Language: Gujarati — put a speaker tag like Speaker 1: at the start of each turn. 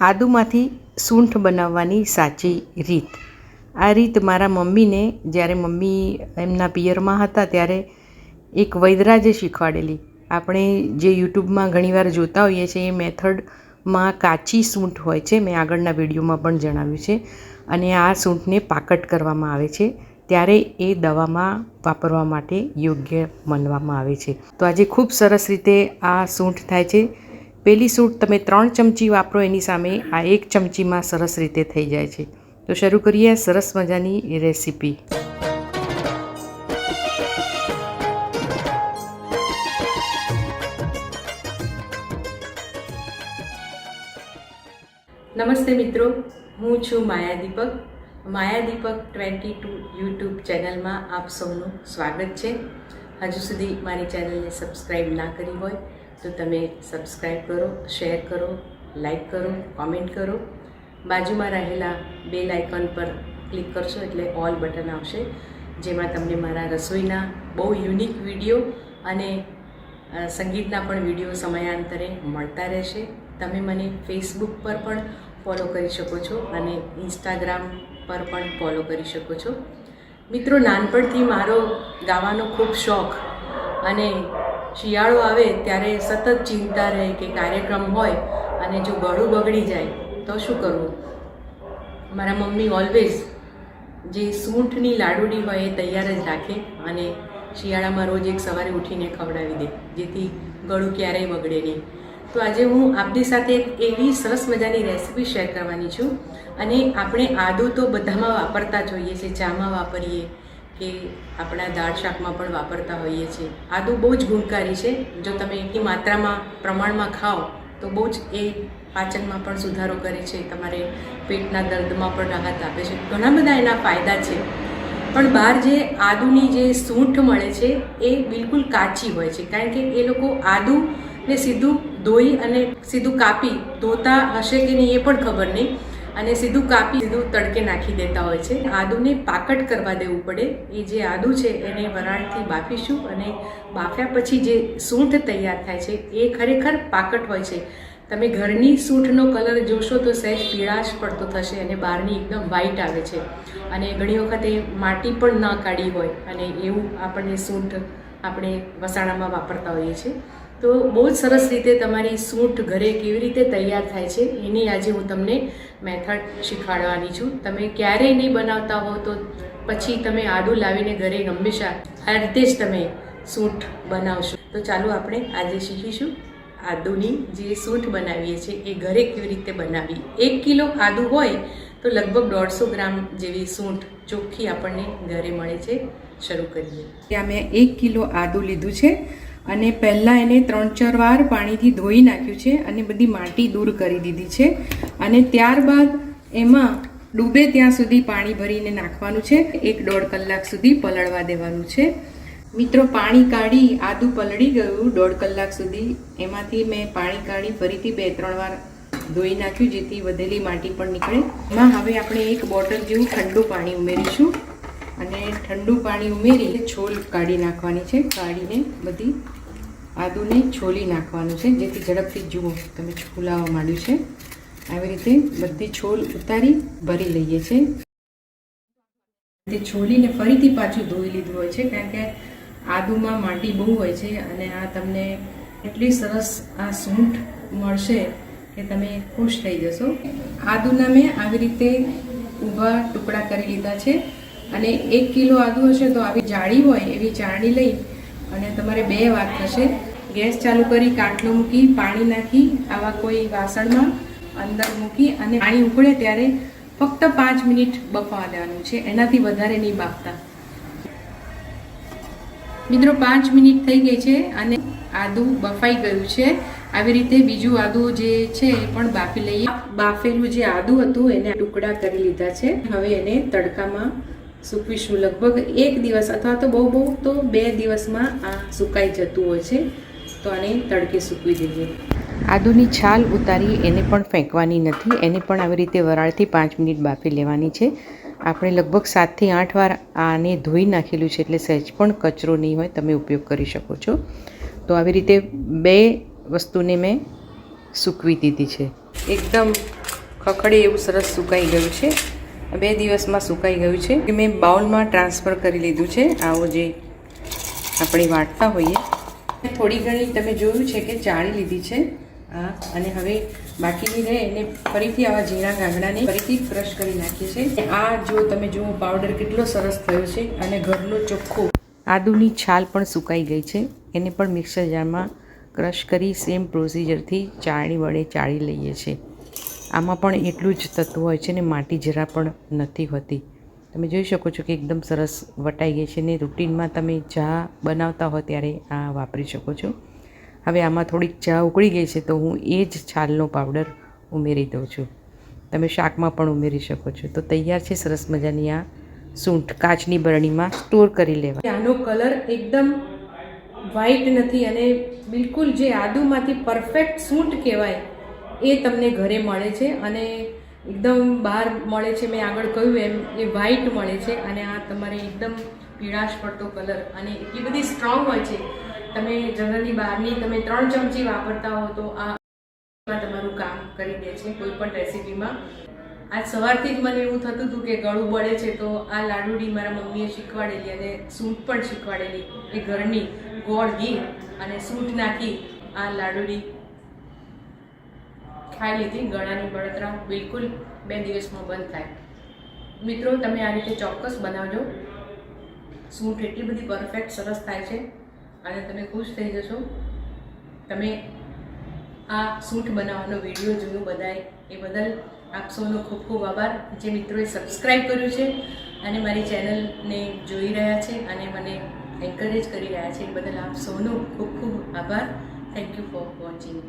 Speaker 1: આદુમાંથી સૂંઠ બનાવવાની સાચી રીત. આ રીત મારા મમ્મીને જ્યારે મમ્મી એમના પિયરમાં હતા ત્યારે એક વૈદરાજે શીખવાડેલી. આપણે જે યુટ્યુબમાં ઘણીવાર જોતા હોઈએ છીએ, એ મેથડમાં કાચી સૂંઠ હોય છે. મેં આગળના વિડીયોમાં પણ જણાવ્યું છે. અને આ સૂંઠને પાકટ કરવામાં આવે છે. ત્યારે એ દવામાં વાપરવા માટે યોગ્ય માનવામાં આવે છે. તો આજે ખૂબ સરસ રીતે આ સૂંઠ થાય છે. પેલી સૂટ તમે ત્રણ ચમચી વાપરો, એની સામે આ એક ચમચીમાં સરસ રીતે થઈ જાય છે. તો શરૂ કરીએ સરસ મજાની રેસીપી. નમસ્તે મિત્રો, હું છું Maya Deepak. Maya Deepak twenty two YouTube ચેનલમાં આપ સૌનું સ્વાગત છે. હજુ સુધી મારી ચેનલને સબસ્ક્રાઈબ ના કરી હોય તો તમે સબસ્ક્રાઈબ કરો શેર કરો લાઈક કરો કોમેન્ટ કરો. બાજુમાં રહેલા બે લાઇકન પર ક્લિક કરશો એટલે ઓલ બટન આવશે, જેમાં તમને મારા રસોઈના બહુ યુનિક વીડિયો અને સંગીતના પણ વીડિયો સમયાંતરે મળતા રહેશે. તમે મને ફેસબુક પર પણ ફોલો કરી શકો છો અને ઇન્સ્ટાગ્રામ પર પણ ફોલો કરી શકો છો. મિત્રો, નાનપણથી મારો ગાવાનો ખૂબ શોખ અને શિયાળો આવે ત્યારે સતત ચિંતા રહે કે કાર્યક્રમ હોય અને જો ગળું બગડી જાય, તો શું કરવું? મારા મમ્મી ઓલવેઝ જે સૂંઠની લાડુડી હોય એ તૈયાર જ રાખે અને શિયાળામાં રોજ એક સવારે ઉઠીને ખવડાવી દે, જેથી ગળું ક્યારેય બગડે નહીં. તો આજે હું આપની સાથે એવી સરસ મજાની રેસીપી શેર કરવાની છું અને આપણે આદુ તો બધામાં વાપરતા જોઈએ છે ચામાં વાપરીએ કે આપણા દાળ શાકમાં પણ વાપરતા હોઈએ છીએ. આદુ બહુ જ ગુણકારી છે. જો તમે એટલી માત્રામાં, પ્રમાણમાં ખાઓ, તો બહુ જ એ પાચનમાં પણ સુધારો કરે છે. તમારે પેટના દર્દમાં પણ રાહત આપે છે. ઘણા બધા એના ફાયદા છે. પણ બહાર જે આદુની જે સૂંઠ મળે છે, એ બિલકુલ કાચી હોય છે. કારણ કે એ લોકો આદુને સીધું ધોઈ અને સીધું કાપી, ધોતા હશે કે નહીં એ પણ ખબર નહીં. અને સીધું કાપી, સીધું તડકે નાખી દેતા હોય છે. આદુને પાકટ કરવા દેવું પડે. એ જે આદુ છે, એને વરાળથી બાફીશું અને બાફ્યા પછી જે સૂંઠ તૈયાર થાય છે, એ ખરેખર પાકટ હોય છે. તમે ઘરની સૂંઠનો કલર જોશો તો સહેજ પીળાશ પડતો થશે અને બહારની એકદમ વ્હાઈટ આવે છે. અને ઘણી વખત એ માટી પણ ના કાઢી હોય અને એવું આપણને સૂંઠ આપણે વસાણામાં વાપરતા હોઈએ છીએ. તો બહુ જ સરસ રીતે તમારી સૂંઠ ઘરે કેવી રીતે તૈયાર થાય છે, એની આજે હું તમને મેથડ શીખવાડવાની છું. તમે ક્યારેય નહીં બનાવતા હો તો પછી તમે આડું લાવીને ઘરે હંમેશા આ જ તમે સૂંઠ બનાવશો. તો ચાલો આપણે આજે શીખીશું આદુની જે સૂંઠ બનાવીએ છીએ, એ ઘરે કેવી રીતે બનાવી. એક કિલો આદુ હોય તો લગભગ દોઢસો ગ્રામ જેવી સૂંઠ ચોખ્ખી આપણને ઘરે મળે છે. શરૂ કરીએ. ત્યાં મેં એક કિલો આદુ લીધું છે. અને પહેલાં એને ત્રણ ચાર વાર પાણીથી ધોઈ નાખ્યું છે અને બધી માટી દૂર કરી દીધી છે. અને ત્યારબાદ એમાં ડૂબે ત્યાં સુધી પાણી ભરીને નાખવાનું છે. એક દોઢ કલાક સુધી પલળવા દેવાનું છે. મિત્રો, પાણી કાઢી આદુ પલળી ગયું દોઢ કલાક સુધી. એમાંથી મેં પાણી કાઢી ફરીથી બે ત્રણ વાર ધોઈ નાખ્યું, જેથી વધેલી માટી પણ નીકળે. એમાં હવે આપણે એક બોટલ જેવું ઠંડુ પાણી ઉમેરીશું. અને ઠંડુ પાણી ઉમેરી છોલ કાઢી નાખવાની છે. કાઢીને બધી આદુને છોલી નાખવાનું છે. જેથી ઝડપથી જુઓ તમે છોલાવા માંડ્યું છે. આવી રીતે બધી છોલ ઉતારી ભરી લઈએ છીએ તે છોલીને ફરીથી પાછું ધોઈ લીધું હોય છે, કારણ કે આદુમાં માટી બહુ હોય છે અને આ તમને એટલી સરસ આ સૂંઠ મળશે કે તમે ખુશ થઈ જશો. આદુના મેં આવી રીતે ઊભા ટુકડા કરી લીધા છે. અને એક કિલો આદુ હશે તો આવી જાળી હોય એવી ચાળણી લઈ અને તમારે બે વાત થશે. ગેસ ચાલુ કરી કાટલો મૂકી, પાણી નાખી, આવા કોઈ વાસણમાં અંદર મૂકી અને પાણી ઉકળે ત્યારે ફક્ત પાંચ મિનિટ બફાવા દેવાનું છે. એનાથી વધારે નહીં બાફતા. મિત્રો, પાંચ મિનિટ થઈ ગઈ છે અને આદુ બફાઈ ગયું છે. આવી રીતે બીજું આદુ જે છે એ પણ બાફી લઈએ. બાફેલું જે આદુ હતું, એને ટુકડા કરી લીધા છે. હવે એને તડકામાં સૂકવીશું લગભગ એક દિવસ અથવા તો બહુ બહુ તો બે દિવસમાં આ સુકાઈ જતું હોય છે. તો આને તડકે સૂકવી દઈએ આદુની છાલ ઉતારી એને પણ ફેંકવાની નથી. એને પણ આવી રીતે વરાળથી પાંચ મિનિટ બાફી લેવાની છે. આપણે લગભગ સાતથી આઠ વાર આને ધોઈ નાખેલું છે એટલે સહેજ પણ કચરો નહીં હોય. તમે ઉપયોગ કરી શકો છો. તો આવી રીતે બે વસ્તુને મેં સૂકવી દીધી છે. એકદમ ખખડે એવું સરસ સુકાઈ ગયું છે. બે દિવસમાં સુકાઈ ગયું છે. કે મેં બાઉલમાં ટ્રાન્સફર કરી લીધું છે. આવો જે આપણે વાટતા હોઈએ. થોડી ઘણી તમે જોયું છે કે ચાળી લીધી છે. આ અને હવે બાકીની રહે એને ફરીથી આવા ઝીણા ગાંગડાને ફરીથી ક્રશ કરી નાખીએ છીએ. આ જો તમે જુઓ, પાવડર કેટલો સરસ થયો છે અને ઘરનો ચોખ્ખો આદુની છાલ પણ સુકાઈ ગઈ છે. એને પણ મિક્સર જારમાં ક્રશ કરી સેમ પ્રોસિજરથી ચાળણી વડે ચાળી લઈએ છીએ. આમાં પણ એટલું જ તત્વ હોય છે ને માટી જરા પણ નથી હોતી. તમે જોઈ શકો છો કે એકદમ સરસ વટાઈ ગઈ છે ને રૂટીનમાં તમે ચા બનાવતા હો ત્યારે આ વાપરી શકો છો. હવે આમાં થોડીક ચા ઉકળી ગઈ છે તો હું એ જ છાલનો પાવડર ઉમેરી દઉં છું. તમે શાકમાં પણ ઉમેરી શકો છો. તો તૈયાર છે સરસ મજાની આ સૂંઠ કાચની બરણીમાં સ્ટોર કરી લેવા. આનો કલર એકદમ વ્હાઈટ નથી અને બિલકુલ જે આદુમાંથી પરફેક્ટ સૂંઠ કહેવાય એ તમને ઘરે મળે છે અને એકદમ બહાર મળે છે. મેં આગળ કહ્યું એમ, એ વ્હાઈટ મળે છે અને આ તમારે એકદમ પીળાશ પડતો કલર અને એટલી બધી સ્ટ્રોંગ હોય છે. તમે જનરલી બહારની તમે ત્રણ ચમચી વાપરતા હો તો આ તમારું કામ કરી દે છે કોઈ પણ રેસીપીમાં આજ સવારથી જ મને એવું થતું હતું કે ગળું બળે છે તો આ લાડુડી મારા મમ્મીએ શીખવાડેલી અને સૂંઠ પણ શીખવાડેલી. એ ઘરની ગોળ ઘી અને સૂંઠ નાખી આ લાડુડી ખાઈ લીધી ગળાની બળતરા બિલકુલ બે દિવસમાં બંધ થાય. મિત્રો, તમે આ રીતે ચોક્કસ બનાવજો. સૂટ એટલી બધી પરફેક્ટ સરસ થાય છે અને તમે ખુશ થઈ જશો. તમે આ સૂટ બનાવવાનો વીડિયો જોયો બધાએ. એ બદલ આપ સૌનો ખૂબ ખૂબ આભાર. જે મિત્રોએ સબસ્ક્રાઈબ કર્યું છે અને મારી ચેનલને જોઈ રહ્યા છે અને મને એન્કરેજ કરી રહ્યા છે, એ બદલ આપ સૌનો ખૂબ ખૂબ આભાર. Thank you for watching